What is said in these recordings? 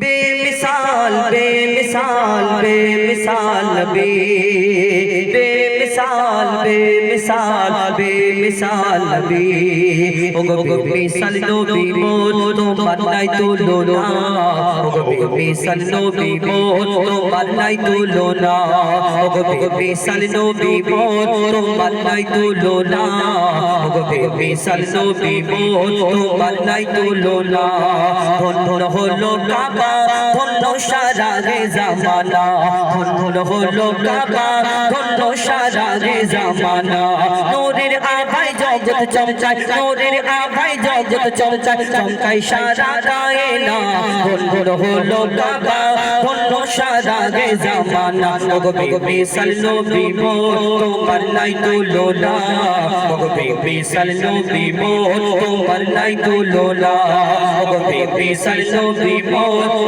بے مثال بے مثال بے مثال بے বেমিসাল বেমিসাল বেমিসাল নবী। ওগো বেমিসাল নবী মোর তোমার নাই তুলো না ওগো বেমিসাল নবী মোর তোমার নাই তুলো না ওগো বেমিসাল নবী মোর তোমার নাই তুলো না ওগো বেমিসাল নবী মোর তোমার নাই তুলো না ধন ধন হলো কাবা। ধন্য সারা রে জামানা। ধন্য হলো কাবা ধন্য সারা রে জগৎ চমচায় নূরের আভাই জগৎ চমচায় চমকাই সারা কায়না ধন্য হলো কাবা ধন্য সারা রে জামানা। ওগো বেবি সাল্লো বিবো তোমার নাই তুলনা। ওগো বেবি সাল্লো বিবো তোমার নাই তুলনা। ওগো বেবি সাল্লো বিবো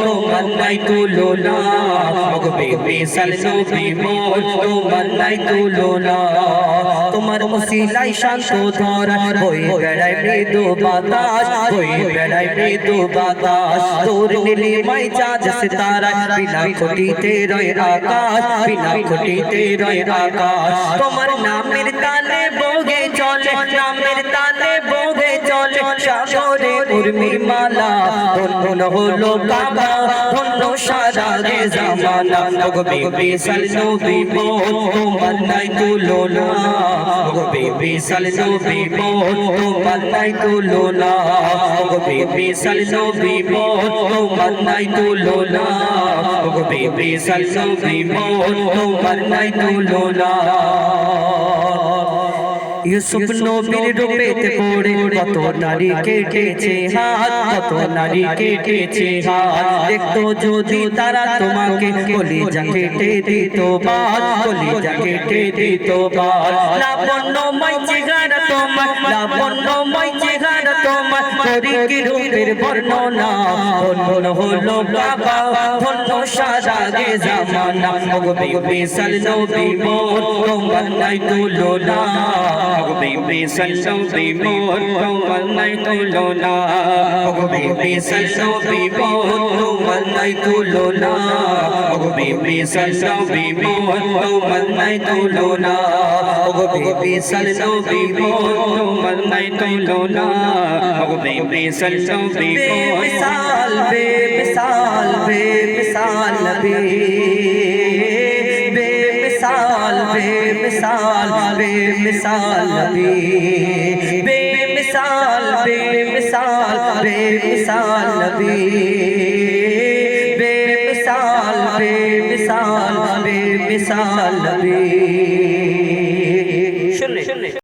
তোমার নাই তুলনা। ওগো বেবি সাল্লো বিবো তোমার নাই তুলনা। তোমার মুসিলাই শান্ত ধরা হই বেড়াই মৃদু বাতাস হই বেড়াই মৃদু বাতাস তোর নীলিমাই চাঁদ সিতারা বিনা খুঁটিতে রয় আকাশ বিনা খুঁটিতে রয় আকাশ তোমার নামের তালে বগে মালা ধন্য হলো কাবা, ধন্য সারা রে জামানা। ওগো বেবি সালনো বিবো তোমার নাই তুলনা। ওগো বেবি সালনো বিবো তোমার নাই তুলনা। ওগো বেবি সালনো বিবো তোমার নাই তুলনা। ওগো বেবি তুলনা। ইউসুফ নবীর রূপেতে পড়ে কত নারী কেটেছে হাত কত নারী কেটেছে হাত দেখতো যদি তারা তোমাকে কলি জাকেটে দিত বাদ কলি জাকেটে দিত বাদ লাবণ্যময় চেহারা তোমার লাবণ্যময় চেহারা তোমার করি কি রূপের বর্ণনা ধন্য হলো বাবা ধন্য সারা গে জামানা ওগো বেবি সালনো বিমোর তোমার নাই তুলনা ওগো বেবি সালনো বিমোর তোমার নাই তুলনা ওগো বেবি সালনো বিমোর তোমার নাই তুলনা ওগো বেবি সালনো বিমোর তোমার নাই তুলনা ওগো বেবি সালনো বিমোর তোমার নাই তুলনা ওগো बेमिसाल बेमिसाल बेमिसाल बेमिसाल नबी बेमिसाल बेमिसाल बेमिसाल नबी बेमिसाल बेमिसाल बेमिसाल नबी बेमिसाल बेमिसाल बेमिसाल नबी